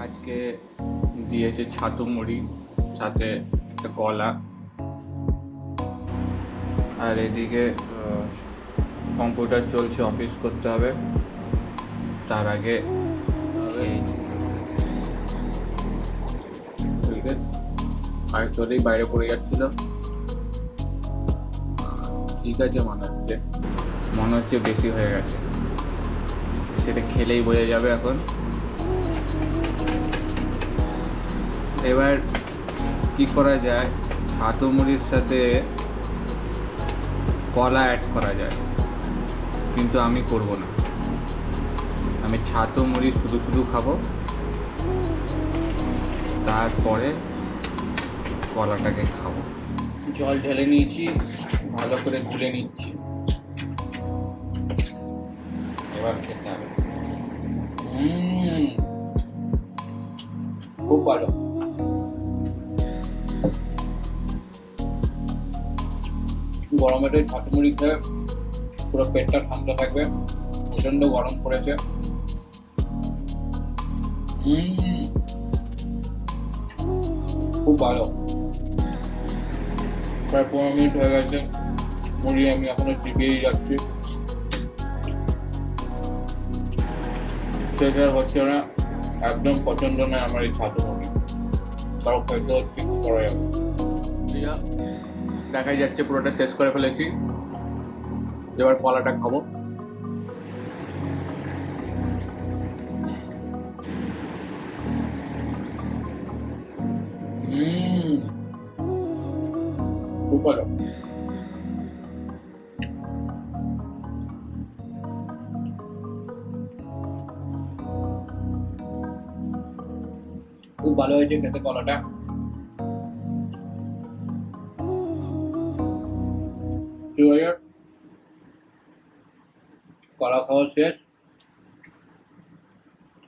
আজকে দিয়েছে ছাতু মুড়ি, সাথে একটা কলা। আর এদিকে কম্পিউটার চলছে, অফিস করতে হবে। তার আগে আর বাইরে পড়ে যাচ্ছিল। ঠিক আছে, মনে হচ্ছে। মনে হচ্ছে বেশি হয়ে গেছে। সেটা খেলেই বোঝা যাবে এখন। এবার কি করা যায়? ছাতু মুড়ির সাথে কলা অ্যাড করা যায়। কিন্তু আমি করব না। আমি ছাতু মুড়ি শুধু শুধু খাব। তারপরে কলাটাকে খাব। জল ঢেলে নিয়েছি, ভালো করে গুলে নিচ্ছি। এবার খুব ভালো। গরমের ওই ছাতু মুড়ি খেয়ে পুরো পেটটা ঠান্ডা থাকবে প্রচণ্ড গরম পড়েছে। খুব ভালো। প্রায় পনেরো মিনিট হয়ে গেছে, মুড়ি আমি এখনও চিবিয়েই যাচ্ছি সেটা হচ্ছে না। একদম পছন্দ নয় আমার এই ছাতু মুড়ি কারও খেতে হচ্ছে করা যাবে। দেখাই যাচ্ছে পুরোটা শেষ করে ফেলেছি। এবার কলাটা খাব ভালো। খুব ভালো হয়েছে খেতে কলাটা। কলা খাওয়া শেষ।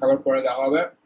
তারপর পরে দেখা হবে।